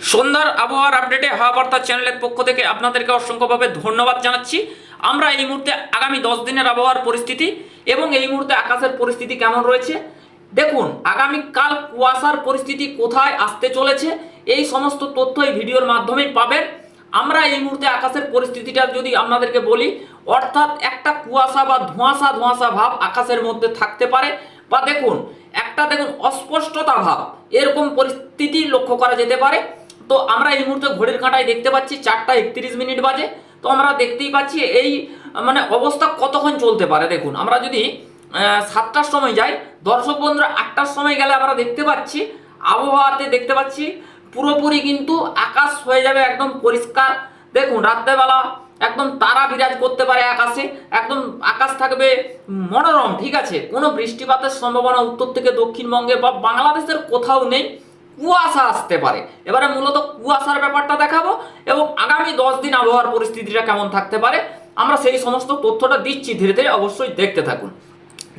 সন্ধ্যার আবহাওয়ার আপডেটে হাওয়া বার্তা চ্যানেলের পক্ষ থেকে আপনাদেরকে অসংখ্যভাবে ধন্যবাদ জানাচ্ছি। আমরা এই মুহূর্তে আগামী দশ দিনের আবহাওয়ার পরিস্থিতি এবং এই মুহূর্তে আকাশের পরিস্থিতি কেমন রয়েছে। দেখুন, আগামীকাল কুয়াশার পরিস্থিতি কোথায় আসতে চলেছে, এই সমস্ত তথ্য এই ভিডিওর মাধ্যমেই পাবেন। আমরা এই মুহূর্তে আকাশের পরিস্থিতিটা যদি আপনাদেরকে বলি, অর্থাৎ একটা কুয়াশা বা ধোঁয়াশা ধোঁয়াশা ভাব আকাশের মধ্যে থাকতে পারে বা দেখুন, একটা দেখুন অস্পষ্টতা ভাব, এরকম পরিস্থিতি লক্ষ্য করা যেতে পারে। তো আমরা এই মুহূর্তে ঘড়ির কাঁটায় দেখতে পাচ্ছি চারটা একত্রিশ মিনিট বাজে। তো আমরা দেখতেই পাচ্ছি এই মানে অবস্থা কতক্ষণ চলতে পারে দেখুন। আমরা যদি সাতটার সময় যাই, দর্শক বন্ধুরা, আটটার সময় গেলে আমরা দেখতে পাচ্ছি, আবহাওয়াতে দেখতে পাচ্ছি, পুরোপুরি কিন্তু আকাশ হয়ে যাবে একদম পরিষ্কার। দেখুন, রাত্রেবেলা একদম তারা বিরাজ করতে পারে আকাশে, একদম আকাশ থাকবে মনোরম, ঠিক আছে? কোনো বৃষ্টিপাতের সম্ভাবনা উত্তর থেকে দক্ষিণবঙ্গে বা বাংলাদেশের কোথাও নেই। কুয়াশা আসতে পারে। এবারে মূলত কুয়াশার ব্যাপারটা দেখাবো এবং আগামী দশ দিন আবহাওয়ার পরিস্থিতিটা কেমন থাকতে পারে, আমরা সেই সমস্ত তথ্যটা দিচ্ছি ধীরে ধীরে, অবশ্যই দেখতে থাকুন।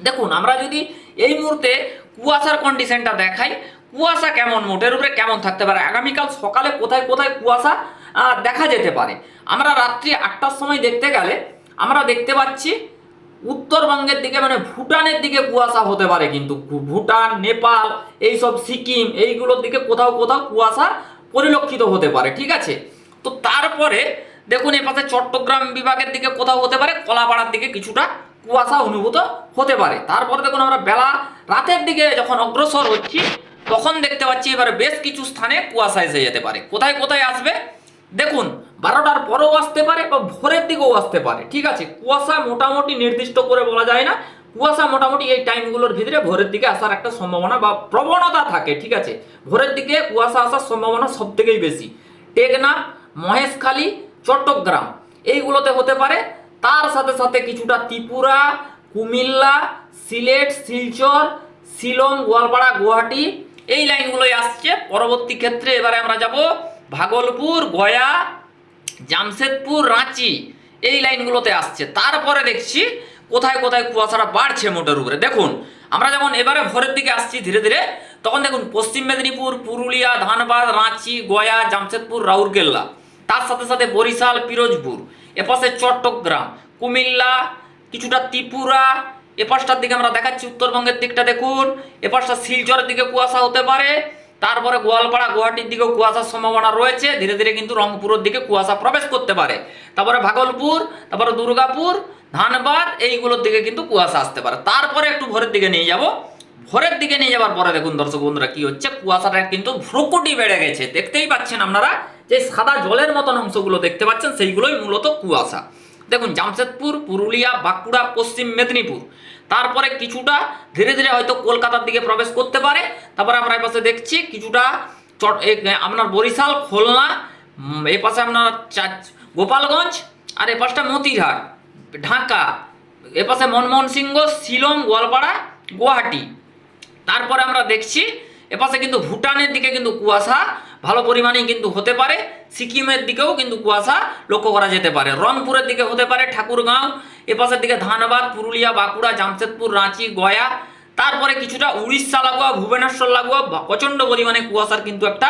দেখুন, আমরা যদি এই মুহূর্তে কুয়াশার কন্ডিশনটা দেখাই, কুয়াশা কেমন মোটের উপরে কেমন থাকতে পারে? আগামীকাল সকালে কোথায় কোথায় কুয়াশা দেখা যেতে পারে? আমরা রাত্রি আটটার সময় দেখতে গেলে আমরা দেখতে পাচ্ছি উত্তরবঙ্গের দিকে মানে ভুটানের দিকে কুয়াশা হতে পারে কিন্তু ভুটান, নেপাল, এইসব সিকিম, এইগুলোর দিকে কোথাও কোথাও কুয়াশা পরিলক্ষিত হতে পারে, ঠিক আছে? তো তারপরে দেখুন এ পাশে চট্টগ্রাম বিভাগের দিকে কোথাও হতে পারে, কলাপাড়ার দিকে কিছুটা কুয়াশা অনুভূত হতে পারে। তারপরে দেখুন আমরা বেলা রাতের দিকে যখন অগ্রসর হচ্ছি, তখন দেখতে পাচ্ছি এবারে বেশ কিছু স্থানে কুয়াশা এসে যেতে পারে। কোথায় কোথায় আসবে? দেখুন বারোটার পরেও আসতে পারে বা ভোরের দিকেও আসতে পারে। ঠিক আছে? কুয়াশা মোটামুটি নির্দিষ্ট করে বলা যায় না। কুয়াশা মোটামুটি এই টাইমগুলোর ভিতরে ভোরের দিকে আসার একটা সম্ভাবনা বা প্রবণতা থাকে, ঠিক আছে? ভোরের দিকে কুয়াশা আসার সম্ভাবনা সব থেকেই বেশি। টেকনা মহেশখালী, চট্টগ্রাম, এইগুলোতে হতে পারে। তার সাথে সাথে কিছুটা ত্রিপুরা, কুমিল্লা, সিলেট, শিলচর, শিলং, গোয়ালপাড়া, গুয়াহাটি এই লাইনগুলোই আসছে। পরবর্তী ক্ষেত্রে এবারে আমরা যাব ভাগলপুর, গয়া জামশেদপুর, রাঁচি, এই লাইনগুলোতে আসছে। তারপরে দেখছি কোথায় কোথায় কুয়াশাটা বাড়ছে মোটের উপরে। দেখুন, আমরা যেমন এবারে ভোরের দিকে আসছি ধীরে ধীরে, তখন দেখুন পশ্চিম মেদিনীপুর, পুরুলিয়া, ধানবাদ, রাঁচি, গয়া, জামশেদপুর, রাউরকেল্লা। তার সাথে সাথে বরিশাল, পিরোজপুর। এপাশে চট্টগ্রাম, কুমিল্লা, কিছুটা ত্রিপুরা। এপাশটার দিকে আমরা দেখাচ্ছি উত্তরবঙ্গের দিকটা দেখুন। এপাশটা শিলচরের দিকে কুয়াশা হতে পারে। তারপরে গোয়ালপাড়া, গুয়াহাটির দিকেও কুয়াশার সম্ভাবনা রয়েছে। ধীরে ধীরে কিন্তু রংপুরের দিকে কুয়াশা প্রবেশ করতে পারে। তারপরে ভাগলপুর, তারপরে দুর্গাপুর, ধানবাদ, এইগুলোর দিকে কিন্তু কুয়াশা আসতে পারে। তারপরে একটু ভোরের দিকে নিয়ে যাব। ভোরের দিকে নিয়ে যাবার পরে দেখুন দর্শক বন্ধুরা কি হচ্ছে, কুয়াশাটা কিন্তু ভ্রুকুটি বেড়ে গেছে। দেখতেই পাচ্ছেন আপনারা যে সাদা জলের মতন অংশগুলো দেখতে পাচ্ছেন, সেইগুলোই মূলত কুয়াশা। দেখুন জামশেদপুর পুরুলিয়া বাঁকুড়া পশ্চিম মেদিনীপুর। তারপরে কিছুটা ধীরে ধীরে হয়তো কলকাতার দিকে প্রবেশ করতে পারে। তারপরে আমরা এই পাশে দেখছি কিছুটা চট আপনার বরিশাল খুলনা উম, এই পাশে আপনার চা- গোপালগঞ্জ আর এ পাশটা মতিরহাট ঢাকা এ পাশে মনমোহন সিংহ শিলং গোয়ালপাড়া গুয়াহাটি। তারপরে আমরা দেখছি এপাশে কিন্তু ভুটানের দিকে কিন্তু কুয়াশা ভালো পরিমাণেই কিন্তু হতে পারে, সিকিমের দিকেও কিন্তু কুয়াশা লক্ষ্য করা যেতে পারে। রংপুরের দিকে হতে পারে ঠাকুরগাঁও, এপাশের দিকে ধানবাদ, পুরুলিয়া, বাঁকুড়া, জামশেদপুর, রাঁচি, গয়া, তারপরে কিছুটা উড়িষ্যা লাগোয়া, ভুবনেশ্বর লাগোয়া প্রচণ্ড পরিমাণে কুয়াশার কিন্তু একটা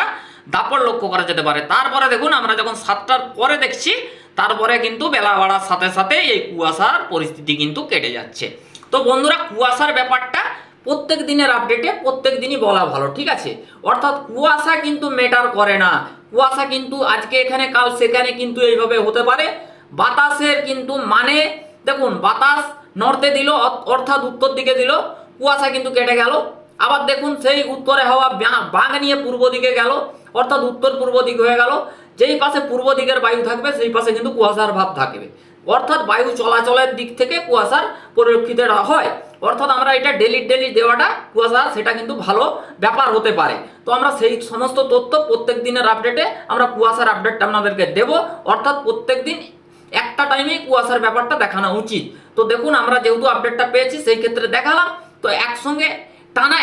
দাপট লক্ষ্য করা যেতে পারে। তারপরে দেখুন, আমরা যখন সাতটার পরে দেখছি, তারপরে কিন্তু বেলা বাড়ার সাথে সাথে এই কুয়াশার পরিস্থিতি কিন্তু কেটে যাচ্ছে। তো বন্ধুরা, কুয়াশার ব্যাপারটা প্রত্যেক দিনের আপডেটে প্রত্যেক দিনই বলা ভালো, ঠিক আছে? অর্থাৎ কুয়াশা কিন্তু মেটার করে না। কুয়াশা কিন্তু আজকে এখানে, কাল সেখানে কিন্তু এইভাবে হতে পারে। বাতাসের কিন্তু মানে দেখুন, বাতাস নর্থে দিল অর্থাৎ উত্তর দিকে দিল, কুয়াশা কিন্তু কেটে গেল। আবার দেখুন, সেই উত্তরে হাওয়া বা- বাঁক নিয়ে পূর্ব দিকে গেল, অর্থাৎ উত্তর পূর্ব দিক হয়ে গেল। যেই পাশে পূর্ব দিকের বায়ু থাকবে, সেই পাশে কিন্তু কুয়াশার ভাব থাকবে। অর্থাৎ বায়ু চলাচলের দিক থেকে কুয়াশার পরিলক্ষিত হয়। অর্থাৎ আমরা এটা ডেলি ডেলি দেওয়াটা কুয়াশা, সেটা কিন্তু ভালো ব্যাপার হতে পারে। তো আমরা সেই সমস্ত তথ্য প্রত্যেক দিনের আপডেটে আমরা কুয়াশার আপডেটটা আপনাদেরকে দেব। অর্থাৎ প্রত্যেক দিন একটা টাইমেই কুয়াশার ব্যাপারটা দেখানো উচিত। তো দেখুন, আমরা যেহেতু আপডেটটা পেয়েছি, সেই ক্ষেত্রে দেখালাম। তো একসঙ্গে টানা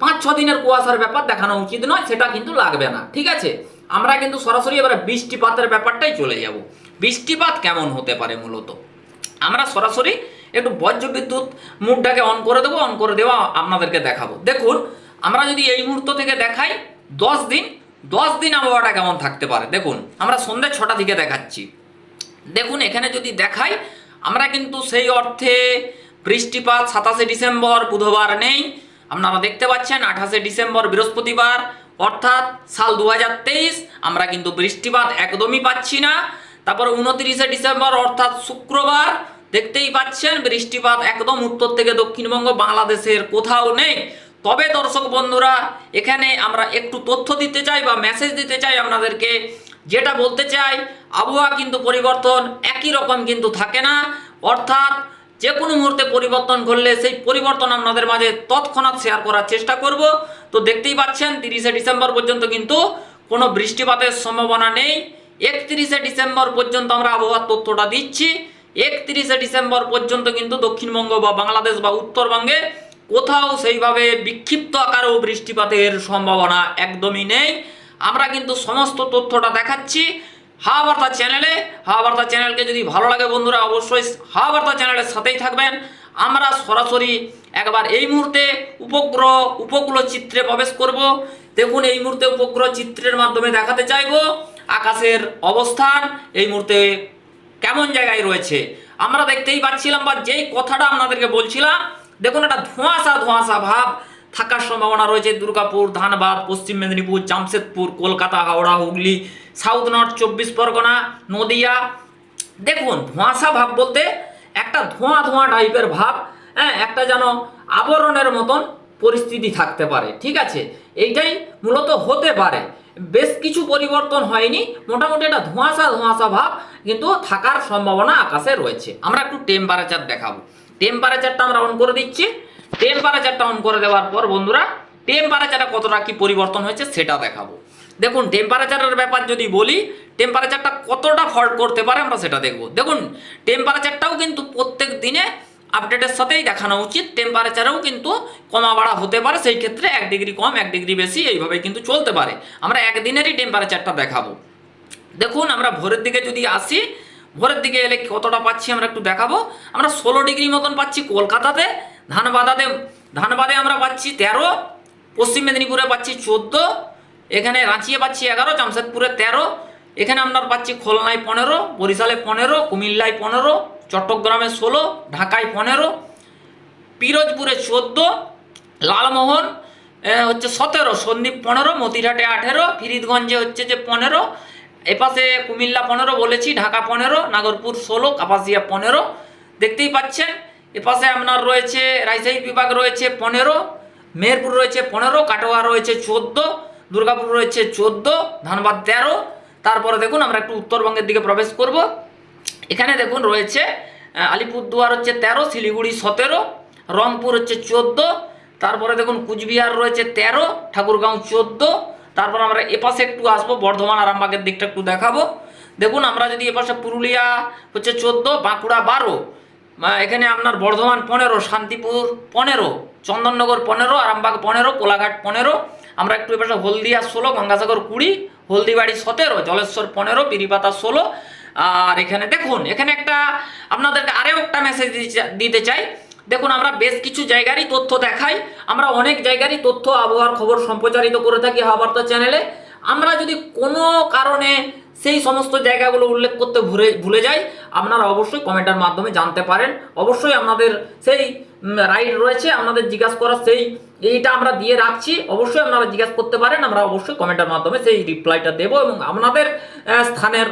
পাঁচ, ছ দিনের কুয়াশার ব্যাপার দেখানো উচিত নয়, সেটা কিন্তু লাগবে না। ঠিক আছে? আমরা কিন্তু সরাসরি এবারে বৃষ্টিপাতের ব্যাপারটাই চলে যাব। বৃষ্টিপাত কেমন হতে পারে মূলত? আমরা সরাসরি একটু বজ্র বিদ্যুৎ মুডটাকে অন করে দেবো অন করে দেওয়া আপনাদেরকে দেখাবো। দেখুন, আমরা যদি এই মুহূর্ত থেকে দেখাই, দশ দিন দশ দিন আবহাওয়াটা কেমন থাকতে পারে? দেখুন, আমরা সন্ধ্যে ছটা থেকে দেখাচ্ছি। দেখুন, এখানে যদি দেখাই, আমরা কিন্তু সেই অর্থে বৃষ্টিপাত সাতাশে ডিসেম্বর, বুধবার নেই। আপনারা দেখতে পাচ্ছেন, আঠাশে ডিসেম্বর, বৃহস্পতিবার, অর্থাৎ সাল দু হাজার তেইশ, আমরা কিন্তু বৃষ্টিপাত একদমই পাচ্ছি না। তারপর উনত্রিশে ডিসেম্বর, অর্থাৎ শুক্রবার, দেখতেই পাচ্ছেন বৃষ্টিপাত একদম উত্তর থেকে দক্ষিণবঙ্গ, বাংলাদেশের কোথাও নেই। তবে দর্শক বন্ধুরা, এখানে আমরা একটু তথ্য দিতে চাই বা মেসেজ দিতে চাই আপনাদেরকে। যেটা বলতে চাই, আবহাওয়া কিন্তু পরিবর্তন একই রকম কিন্তু থাকে না। অর্থাৎ যে কোনো মুহূর্তে পরিবর্তন ঘটলে সেই পরিবর্তন আপনাদের মাঝে তৎক্ষণাৎ শেয়ার করার চেষ্টা করব। তো দেখতেই পাচ্ছেন, তিরিশে ডিসেম্বর পর্যন্ত কিন্তু কোনো বৃষ্টিপাতের সম্ভাবনা নেই। একত্রিশে ডিসেম্বর পর্যন্ত আমরা আবহাওয়ার তথ্যটা দিচ্ছি। একত্রিশে ডিসেম্বর পর্যন্ত কিন্তু দক্ষিণবঙ্গ বা বাংলাদেশ বা উত্তরবঙ্গে কোথাও সেইভাবে বিক্ষিপ্ত আকারেও বৃষ্টিপাতের সম্ভাবনা একদমই নেই। আমরা কিন্তু সমস্ত তথ্যটা দেখাচ্ছি। হাওয়া বার্তা চ্যানেলে, হাওয়া বার্তা চ্যানেলকে যদি ভালো লাগে বন্ধুরা, অবশ্যই হাওয়া বার্তা চ্যানেলের সাথেই থাকবেন। আমরা সরাসরি একবার এই মুহূর্তে উপগ্রহ, উপকূল চিত্রে প্রবেশ করব। দেখুন, এই মুহূর্তে উপগ্রহ চিত্রের মাধ্যমে দেখাতে চাইব। আকাশের অবস্থান এই মুহূর্তে কেমন জায়গায় রয়েছে? আমরা দেখতেই পাচ্ছিলাম বা যেই কথাটা আপনাদেরকে বলছিলাম, দেখুন একটা ধোঁয়াশা ধোঁয়াশা ভাব থাকার সম্ভাবনা রয়েছে। দুর্গাপুর, ধানবাদ, পশ্চিম মেদিনীপুর, জামশেদপুর, কলকাতা, হাওড়া, হুগলি, সাউথ নর্থ, চব্বিশ পরগনা, নদিয়া। দেখুন, ধোঁয়াশা ভাব বলতে একটা ধোঁয়া ধোঁয়া টাইপের ভাব হ্যাঁ একটা যেন আবরণের মতন পরিস্থিতি থাকতে পারে, ঠিক আছে? এইটাই মূলত হতে পারে। বেশ কিছু পরিবর্তন হয়নি, মোটামুটি একটা ধোঁয়াশা ধোঁয়াশা ভাব কিন্তু থাকার সম্ভাবনা আকাশে রয়েছে। আমরা একটু টেম্পারেচার দেখাবো। টেম্পারেচারটা আমরা অন করে দিচ্ছি। টেম্পারেচারটা অন করে দেওয়ার পর বন্ধুরা টেম্পারেচারে কতটা কি পরিবর্তন হয়েছে সেটা দেখাবো। দেখুন টেম্পারেচারের ব্যাপার যদি বলি টেম্পারেচারটা কতটা ফল্ট করতে পারে আমরা সেটা দেখব। দেখুন টেম্পারেচারটাও কিন্তু প্রত্যেক দিনে আপডেটের সাথেই দেখানো উচিত। টেম্পারেচারেও কিন্তু কমা বাড়া হতে পারে, সেই ক্ষেত্রে এক ডিগ্রি কম, এক ডিগ্রি বেশি এইভাবে কিন্তু চলতে পারে। আমরা একদিনেরই টেম্পারেচারটা দেখাবো। দেখুন, আমরা ভোরের দিকে যদি আসি, ভোরের দিকে এলে কতটা পাচ্ছি আমরা একটু দেখাবো। আমরা ষোলো ডিগ্রি মতন পাচ্ছি কলকাতাতে, ধানবাদাতে, ধানবাদে আমরা পাচ্ছি তেরো, পশ্চিম মেদিনীপুরে পাচ্ছি চোদ্দ, এখানে রাঁচিয়ে পাচ্ছি এগারো, জামশেদপুরে তেরো এখানে আপনার পাচ্ছি খুলনায় পনেরো, বরিশালে পনেরো, কুমিল্লায় পনেরো, চট্টগ্রামে ষোলো, ঢাকায় পনেরো, পিরোজপুরে চোদ্দ, লালমোহন হচ্ছে সতেরো সন্দীপ পনেরো, মতিরহাটে আঠেরো, ফিরিদগঞ্জে হচ্ছে যে পনেরো, এপাশে কুমিল্লা পনেরো বলেছি, ঢাকা পনেরো, নাগরপুর ষোলো, কাপাসিয়া পনেরো, দেখতেই পাচ্ছেন। এপাশে আপনার রয়েছে, রাজশাহী বিভাগ রয়েছে পনেরো, মেহেরপুর রয়েছে পনেরো, কাটোয়া রয়েছে চোদ্দ, দুর্গাপুর রয়েছে চোদ্দ, ধানবাদ তেরো তারপরে দেখুন আমরা একটু উত্তরবঙ্গের দিকে প্রবেশ করব। এখানে দেখুন রয়েছে আলিপুরদুয়ার হচ্ছে তেরো, শিলিগুড়ি সতেরো, রংপুর হচ্ছে চোদ্দ, তারপরে দেখুন কুচবিহার রয়েছে তেরো, ঠাকুরগাঁও চোদ্দ, তারপর আমরা এপাশে একটু আসব, বর্ধমান, আরামবাগের দিকটা একটু দেখাবো। দেখুন আমরা যদি এপাশে পুরুলিয়া হচ্ছে চোদ্দ, বাঁকুড়া বারো এখানে আপনার বর্ধমান পনেরো, শান্তিপুর পনেরো, চন্দননগর পনেরো, আরামবাগ পনেরো, কোলাঘাট পনেরো, আমরা একটু এপাশে হলদিয়া ষোলো, গঙ্গাসাগর কুড়ি হলদিবাড়ি সতেরো, জলেশ্বর পনেরো, পিরিপাতা ষোলো। আর এখানে দেখুন, এখানে একটা আপনাদেরকে আরও একটা মেসেজ দিতে চাই। দেখুন, আমরা বেশ কিছু জায়গারই তথ্য দেখাই। আমরা অনেক জায়গারই তথ্য, আবহাওয়ার খবর সম্প্রচারিত করে থাকি হাওয়াবার্তা চ্যানেলে আমরা যদি কোনো কারণে সেই সমস্ত জায়গাগুলো উল্লেখ করতে ভুলে ভুলে যাই, আপনারা অবশ্যই কমেন্টের মাধ্যমে জানতে পারেন। অবশ্যই আপনাদের সেই রাইট রয়েছে, আপনাদের জিজ্ঞাসা করার সেই এইটা আমরা দিয়ে রাখছি। অবশ্যই আপনারা জিজ্ঞাসা করতে পারেন, আমরা অবশ্যই কমেন্টের মাধ্যমে সেই রিপ্লাইটা দেবো এবং আপনাদের স্থানের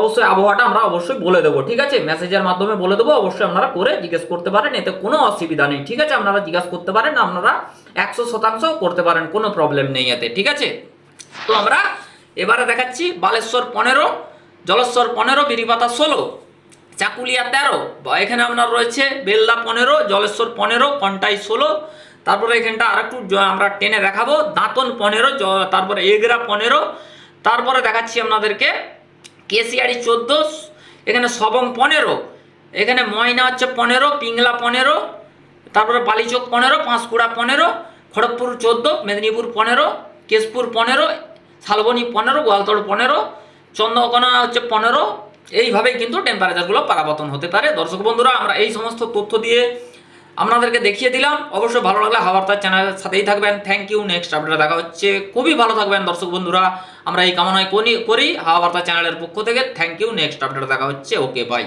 অবশ্যই আবহাওয়াটা আমরা অবশ্যই বলে দেবো, ঠিক আছে? মেসেজের মাধ্যমে বলে দেবো, অবশ্যই আপনারা করে জিজ্ঞেস করতে পারেন, এতে কোনো অসুবিধা নেই, ঠিক আছে? আপনারা জিজ্ঞাসা করতে পারেন, আপনারা একশো শতাংশ করতে পারেন, কোনো প্রবলেম নেই এতে, ঠিক আছে? তো আমরা এবারে দেখাচ্ছি, বালেশ্বর পনেরো, জলেশ্বর পনেরো বিরিপাতা ষোলো, চাকুলিয়া তেরো এখানে আপনার রয়েছে বেল্লা পনেরো, জলেশ্বর পনেরো, কন্টাই ষোলো তারপরে এখানটা আরেকটু জ- আমরা টেনে দেখাবো। দাঁতন পনেরো তারপরে এগরা পনেরো। তারপরে দেখাচ্ছি আপনাদেরকে কেশিয়ারি চোদ্দ, এখানে সবং পনেরো, এখানে ময়না হচ্ছে পনেরো, পিংলা পনেরো, তারপরে বালিচক পনেরো, পাঁশকুড়া পনেরো, খড়গপুর চোদ্দ, মেদিনীপুর পনেরো, কেশপুর পনেরো, শালবনী পনেরো, গোয়ালতড় পনেরো, চন্দ্রকোনা হচ্ছে পনেরো। এইভাবেই কিন্তু টেম্পারেচারগুলো পারাবতন হতে পারে। দর্শক বন্ধুরা, আমরা এই সমস্ত তথ্য দিয়ে আপনাদেরকে দেখিয়ে দিলাম। অবশ্যই ভালো লাগলে হাওয়ার্তার চ্যানেলের সাথেই থাকবেন। থ্যাংক ইউ নেক্সট আপডেটে দেখা হচ্ছে। খুবই ভালো থাকবেন দর্শক বন্ধুরা। আমরা এই কামনায় করি হাওয়া বার্তা চ্যানেলের পক্ষ থেকে। থ্যাংক ইউ নেক্সট আপডেটে দেখা হচ্ছে। Okay bye